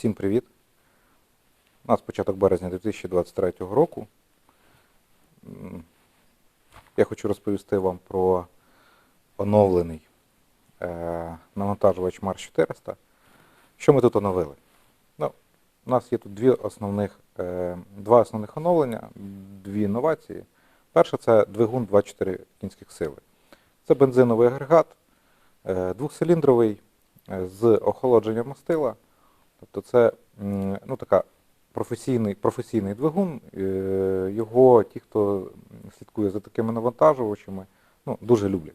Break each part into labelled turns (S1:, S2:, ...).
S1: Всім привіт! У нас початок березня 2023 року. Я хочу розповісти вам про оновлений е, навантажувач Mars 400. Що ми тут оновили? Ну, у нас є тут дві основних, е, два основних оновлення, дві інновації. Перше це двигун 24 кінських сили. Це бензиновий агрегат, е, двохциліндровий з охолодженням мастила. Тобто це ну, така професійний, професійний двигун. Е, Його ті, хто слідкує за такими навантажувачами, ну, дуже люблять.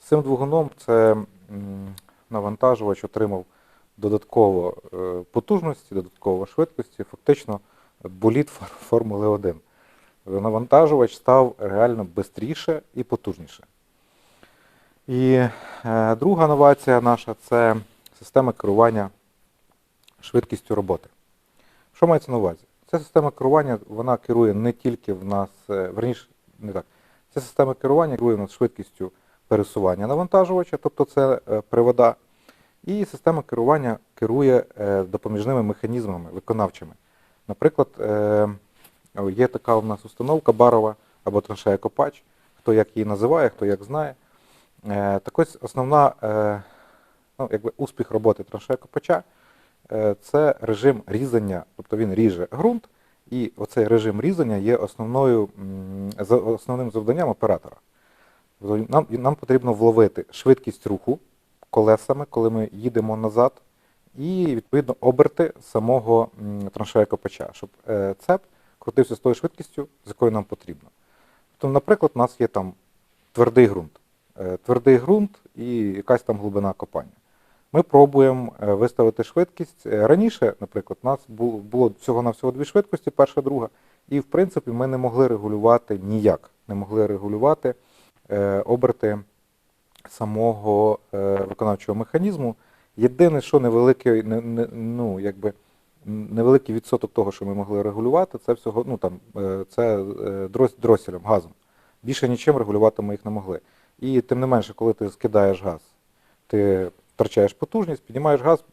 S1: З цим двигуном це навантажувач отримав додатково е, потужності, додатково швидкості, фактично боліт Формули 1. Навантажувач став реально швидше і потужніше. І е, друга новація наша це система керування швидкістю роботи. Що мається на увазі? Ця система керування вона керує не тільки в нас, е, верніше, не так. Ця система керування керує в нас швидкістю пересування навантажувача, тобто це е, привода, і система керування керує е, допоміжними механізмами виконавчими. Наприклад, є така у нас установка барова або траншея копач, хто як її називає, хто як знає. Так ось основна ну, якби успіх роботи траншея копача це режим різання, тобто він ріже ґрунт, і оцей режим різання є основною, основним завданням оператора. Нам, нам потрібно вловити швидкість руху колесами, коли ми їдемо назад, і відповідно оберти самого траншея копача, щоб е, цеп крутився з тою швидкістю, з якою нам потрібно. Тобто, наприклад, у нас є там твердий ґрунт. Е, Твердий ґрунт і якась там глибина копання. Ми пробуємо е, виставити швидкість. Е, Раніше, наприклад, у нас було, всього-навсього дві швидкості, перша, друга, і в принципі ми не могли регулювати ніяк, не могли регулювати е, оберти самого виконавчого механізму. Єдине, що невеликий, не, не, ну, якби, невеликий відсоток того, що ми могли регулювати, це всього, ну там, це дроселем, газом. Більше нічим регулювати ми їх не могли. І тим не менше, коли ти скидаєш газ, ти втрачаєш потужність, піднімаєш газ,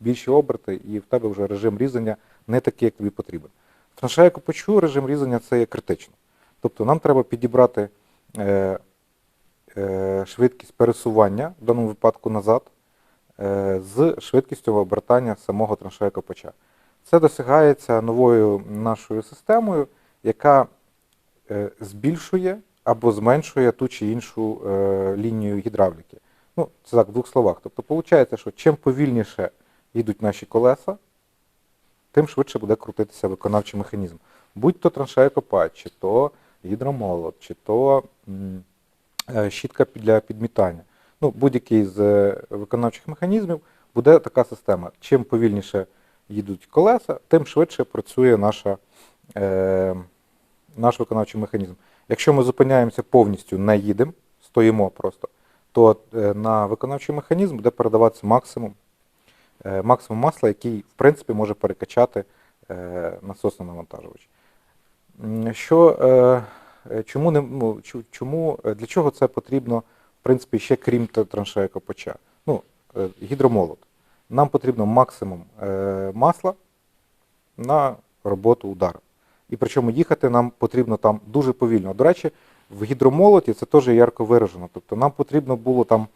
S1: більші оберти, і в тебе вже режим різання не такий, як тобі потрібен. В траншея копачу режим різання це є критично. Тобто нам треба підібрати е, е, швидкість пересування, в даному випадку назад, е, з швидкістю обертання самого траншея копача. Це досягається новою нашою системою, яка е, збільшує або зменшує ту чи іншу е, лінію гідравліки. Ну, це так, в двох словах. Тобто, виходить, що чим повільніше йдуть наші колеса, тим швидше буде крутитися виконавчий механізм. Будь то траншея копач, чи то гідромолот, чи то е, щітка для підмітання. Ну, будь-який з е, виконавчих механізмів буде така система. Чим повільніше їдуть колеса, тим швидше працює наша, е, наш виконавчий механізм. Якщо ми зупиняємося повністю, не їдемо, стоїмо просто, то е, на виконавчий механізм буде передаватися максимум, е, максимум масла, який в принципі може перекачати е, насосний навантажувач. Що, чому, ну, чому, для чого це потрібно, в принципі, ще крім та- траншея копача? Ну, гідромолот. Нам потрібно максимум масла на роботу удара. І причому їхати нам потрібно там дуже повільно. До речі, в гідромолоті це теж ярко виражено. Тобто нам потрібно було там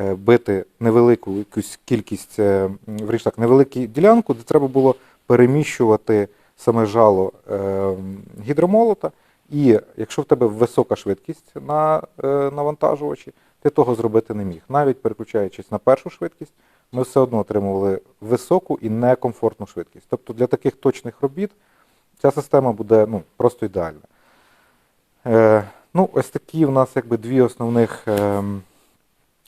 S1: е, бити невелику якусь кількість, е, м, так, невелику ділянку, де треба було переміщувати саме жало е, гідромолота. І якщо в тебе висока швидкість на навантажувачі, ти того зробити не міг. Навіть переключаючись на першу швидкість, ми все одно отримували високу і некомфортну швидкість. Тобто для таких точних робіт ця система буде ну, просто ідеальна. Ну, ось такі в нас якби дві основних, ем,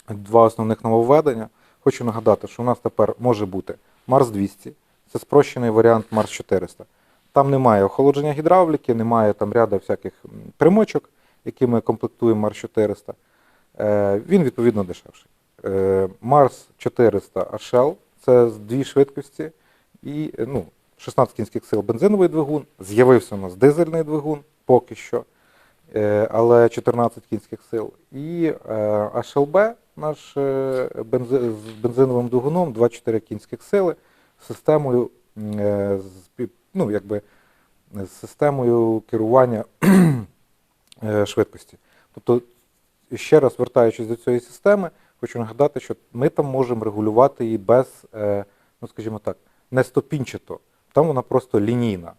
S1: два основних нововведення. Хочу нагадати, що у нас тепер може бути Марс 200, це спрощений варіант Марс 400. Там немає охолодження гідравліки, немає там ряду всяких примочок, якими комплектує Марс 400. Е, він відповідно дешевший. Е, Марс 400 HL це дві швидкості і е, ну, 16 кінських сил бензиновий двигун. З'явився у нас дизельний двигун поки що, але 14 кінських сил. І е, HLB наш е, з бензиновим двигуном 24 кінських сили з системою е, ну, якби, з системою керування е, швидкості. Тобто, ще раз вертаючись до цієї системи, хочу нагадати, що ми там можемо регулювати її без, е, ну скажімо так, не стопінчато. Там вона просто лінійна.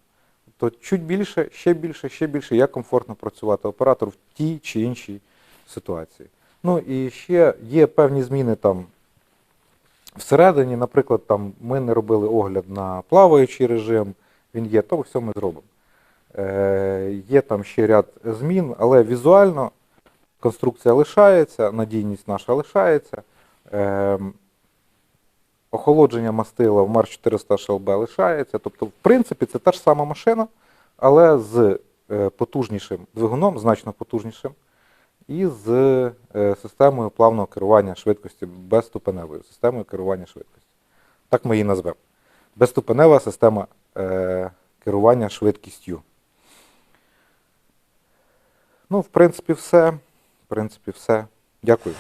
S1: Тобто чуть більше, ще більше, ще більше, як комфортно працювати оператору в тій чи іншій ситуації. Ну і ще є певні зміни там всередині, наприклад, там ми не робили огляд на плаваючий режим, він є, то все ми зробимо. Е, є там ще ряд змін, але візуально конструкція лишається, надійність наша лишається. Е, охолодження мастила в Марс 400 HLB лишається. Тобто, в принципі, це та ж сама машина, але з е, потужнішим двигуном, значно потужнішим, і з е, системою плавного керування швидкості, безступеневою системою керування швидкості. Так ми її назвемо. Безступенева система е, керування швидкістю. Ну, в принципі, все. В принципі, все. Дякую.